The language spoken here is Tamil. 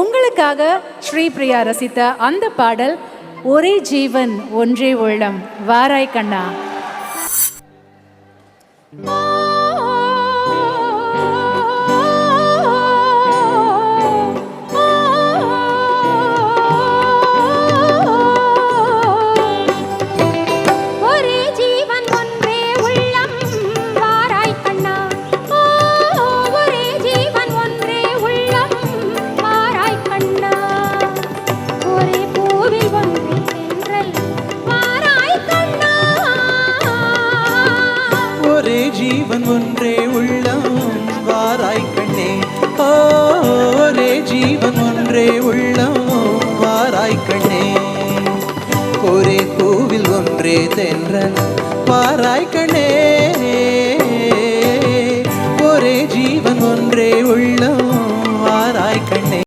உங்களுக்காக ஸ்ரீ பிரியா ரசித்த அந்த பாடல் ஒரே ஜீவன் ஒன்றே உள்ளம். வாராய் கண்ணா. ஜீவன் ஒன்றே உள்ளம். வாராய் கண்ணே. ஓரே ஜீவன் ஒன்றே உள்ளம். வாராய் கண்ணே. ஒரே பூவில் ஒன்றே தென்றல். வாராய் கண்ணே. ஒரே ஜீவன் ஒன்றே உள்ளம்.